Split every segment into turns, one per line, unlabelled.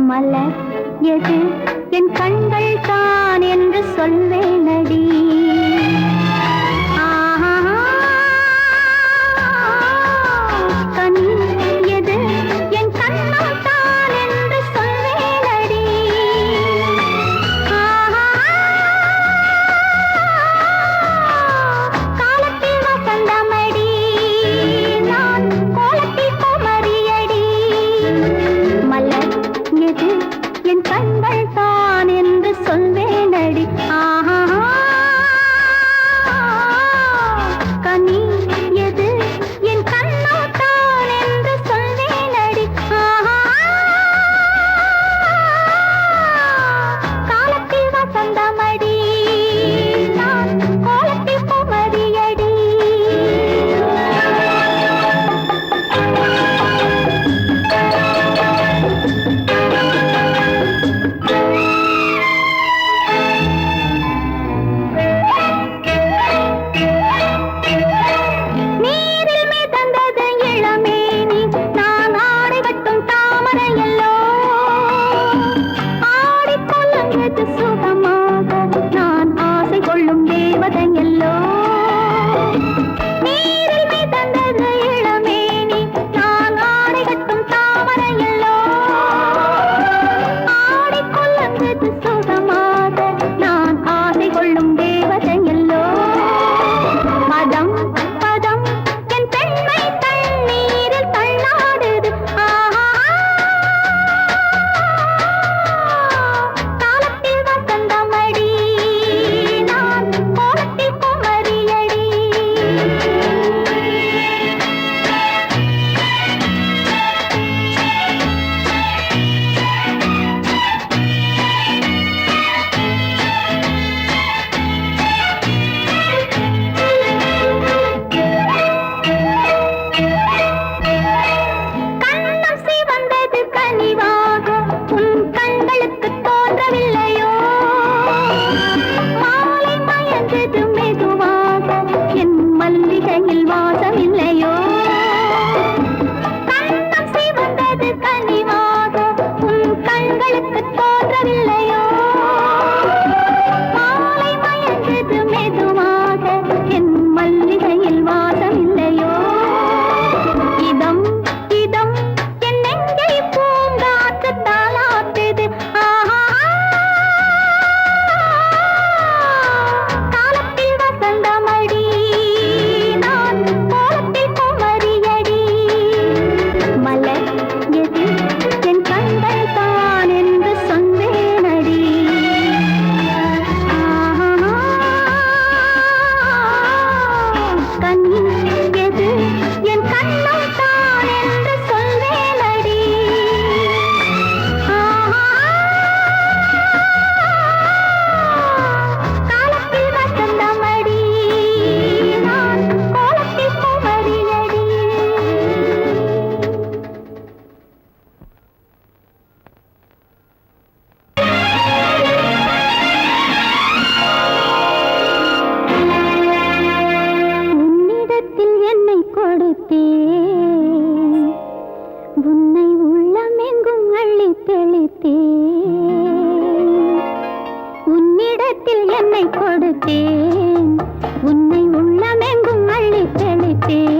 மலர் எது? என் கண்கள் தான் என்று நடி உள்ளத்தில் என்னை கொடுத்தேன். உன்னை உள்ளமெங்கும் அள்ளி தெளித்தேன்.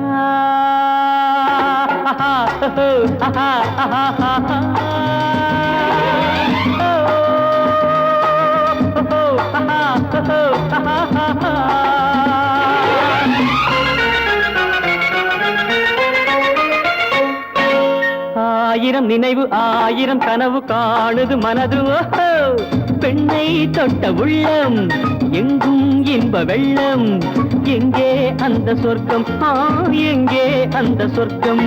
ஆயிரம் நினைவு ஆயிரம் கனவு காணுது மனது. பெண்ணை தொட்ட உள்ளம் எங்கும் இன்ப வெள்ளம். எங்கே அந்த சொர்க்கம்? ஆ, எங்கே அந்த சொர்க்கம்?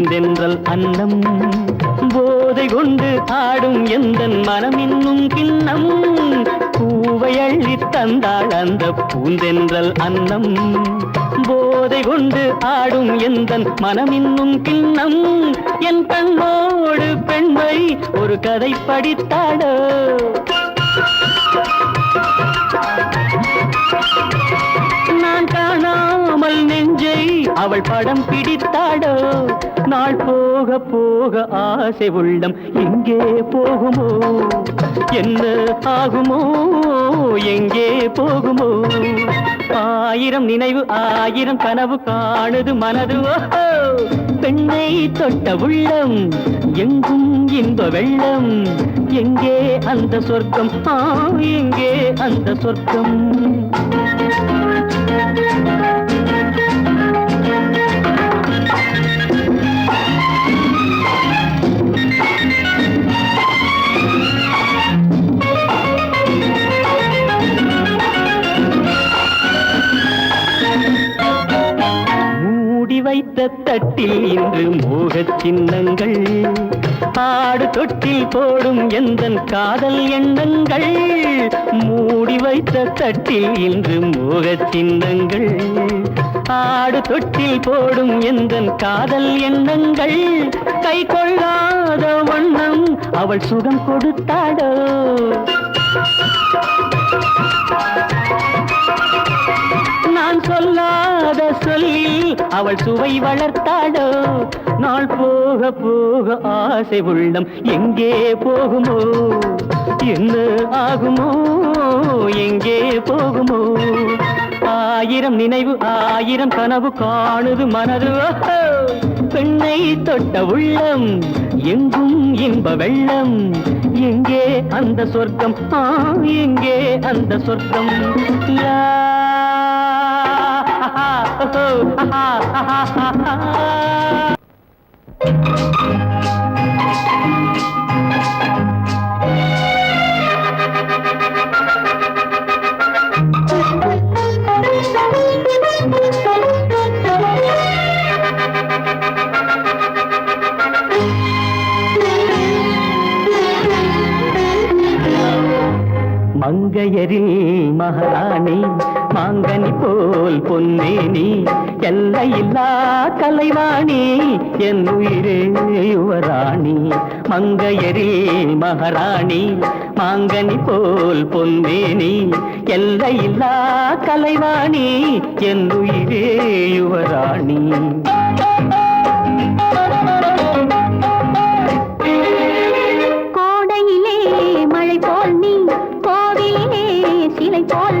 பூந்தென்றல் அன்னம். போதை கொண்டு ஆடும் எந்த மனம் இன்னும் கிண்ணம் பூவை அள்ளி தந்தாள் அந்த பூந்தென்றல் அன்னம். போதை கொண்டு ஆடும் எந்த மனம் இன்னும் கிண்ணம். என் கண்ணோடு பெண்மை ஒரு கதை படித்தாடோ கமல் நெஞ்சை அவள் படம் பிடித்தாடோ? நாள் போக போக ஆசை உள்ளம் எங்கே போகுமோ? என்ன ஆகுமோ? எங்கே போகுமோ? ஆயிரம் நினைவு ஆயிரம் கனவு காணுது மனது. பெண்ணை தொட்ட உள்ளம் எங்கும் இன்ப வெள்ளம். எங்கே அந்த சொர்க்கம்? ஆ, எங்கே அந்த சொர்க்கம்? தட்டில் இன்று மோக சின்னங்கள். ஆடு தொட்டில் போடும் எந்தன் காதல் எண்ணங்கள். மூடி வைத்த தட்டில் இன்று மோக சின்னங்கள். ஆடு தொட்டில் போடும் எந்தன் காதல் எண்ணங்கள். கை கொள்ளாத வண்ணம் அவள் சுகம் கொடுத்தாடோ. அவள் சுவை வளர்த்தாடோ நாள் போக போக ஆசை உள்ளம் எங்கே போகுமோ? என்ன ஆகுமோ? எங்கே போகுமோ? ஆயிரம் நினைவு ஆயிரம் கனவு காணுது மனது. பெண்ணை தொட்ட உள்ளம் எங்கும் இன்ப வெள்ளம். எங்கே அந்த சொர்க்கம்? எங்கே அந்த சொர்க்கம்? லா மங்கையரில் எல்லையில்லா கலைவாணி என் உயிரே யுவராணி. மங்கையரில் மகாராணி மாங்கனி போல் பொன்னேனி. எல்லையில்லா கலைவாணி என் உயிரே யுவராணி.
கோடையிலே மழை போல் நீ கோவிலே சிலை போல்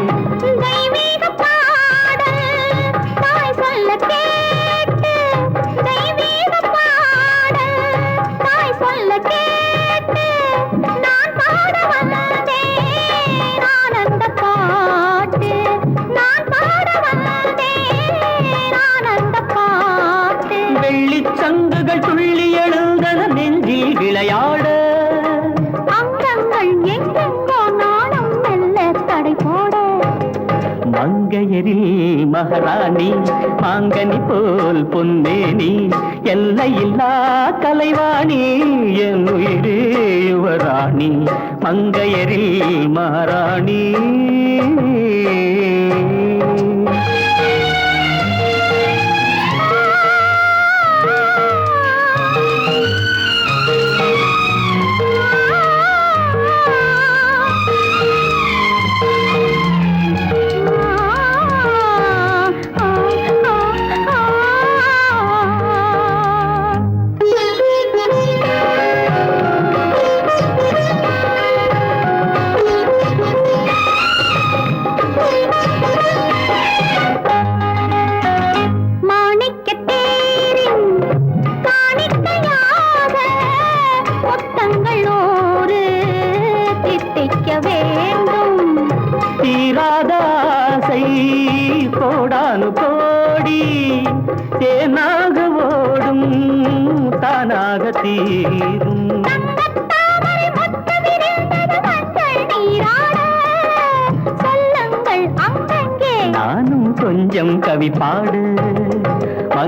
மகாராணி மாங்கனி போல் பொன்னேனி எல்லையில்லா கலைவாணி என் உயிரே யுவராணி மங்கையரில் மகாராணி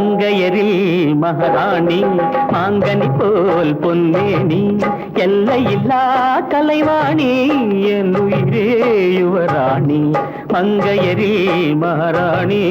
மங்கையரில் மகாராணி மாங்கனி போல் பொன்னேனி எல்லையில்லா கலைவாணி என் உயிரே யுவராணி மங்கையரில் மகாராணி.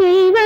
ദൈവ